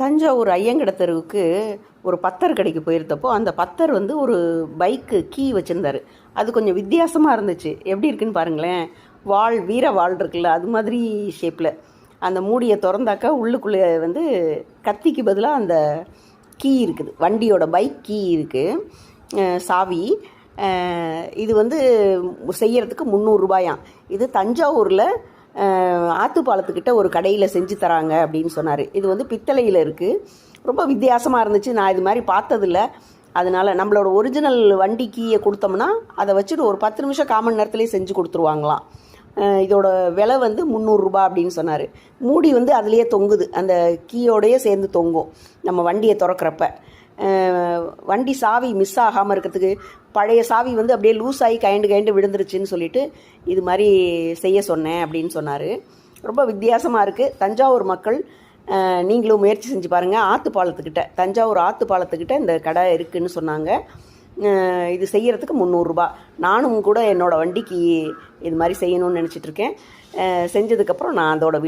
தஞ்சாவூர் ஐயங்கட தெருவுக்கு ஒரு பத்தர் கடைக்கு போயிருந்தப்போ அந்த பத்தர் வந்து ஒரு பைக்கு கீ வச்சுருந்தாரு. அது கொஞ்சம் வித்தியாசமாக இருந்துச்சு. எப்படி இருக்குன்னு பாருங்களேன். வாள் வீர வாள் இருக்குல்ல அது மாதிரி ஷேப்பில் அந்த மூடியை திறந்தாக்கா உள்ளுக்குள்ளே வந்து கத்திக்கு பதிலாக அந்த கீ இருக்குது. வண்டியோட பைக் கீ இருக்குது சாவி. இது வந்து செய்கிறதுக்கு முந்நூறுரூபாயாம் இது தஞ்சாவூரில் ஆத்துப்பாலத்துக்கிட்ட ஒரு கடையில் செஞ்சு தராங்க அப்படின்னு சொன்னார். இது வந்து பித்தளையில் இருக்குது ரொம்ப வித்தியாசமாக இருந்துச்சு. நான் இது மாதிரி பார்த்ததில்ல. அதனால நம்மளோட ஒரிஜினல் வண்டி கீயை கொடுத்தோம்னா அதை வச்சுட்டு ஒரு பத்து நிமிஷம் காமன் நேரத்துலேயே செஞ்சு கொடுத்துருவாங்களாம். இதோட விலை வந்து முந்நூறுரூபா அப்படின்னு சொன்னார். மூடி வந்து அதுலேயே தொங்குது. அந்த கீயோடையே சேர்ந்து தொங்கும் நம்ம வண்டியை திறக்கிறப்ப. வண்டி சாவி மிஸ் ஆகாமல் இருக்கிறதுக்கு பழைய சாவி வந்து அப்படியே லூஸ் ஆகி கயண்டு கயண்டு விழுந்துருச்சுன்னு சொல்லிட்டு இது மாதிரி செய்ய சொன்னேன் அப்படின்னு சொன்னார். ரொம்ப வித்தியாசமாக இருக்குது தஞ்சாவூர் மக்கள் நீங்களும் முயற்சி செஞ்சு பாருங்கள் ஆத்துப்பாலத்துக்கிட்ட தஞ்சாவூர் ஆத்துப்பாலத்துக்கிட்ட இந்த கடை இருக்குதுன்னு சொன்னாங்க. இது செய்கிறதுக்கு முந்நூறுரூபா நானும் கூட என்னோடய வண்டிக்கு இது மாதிரி செய்யணும்னு நினச்சிட்ருக்கேன் செஞ்சதுக்கப்புறம் நான் அதோட வீ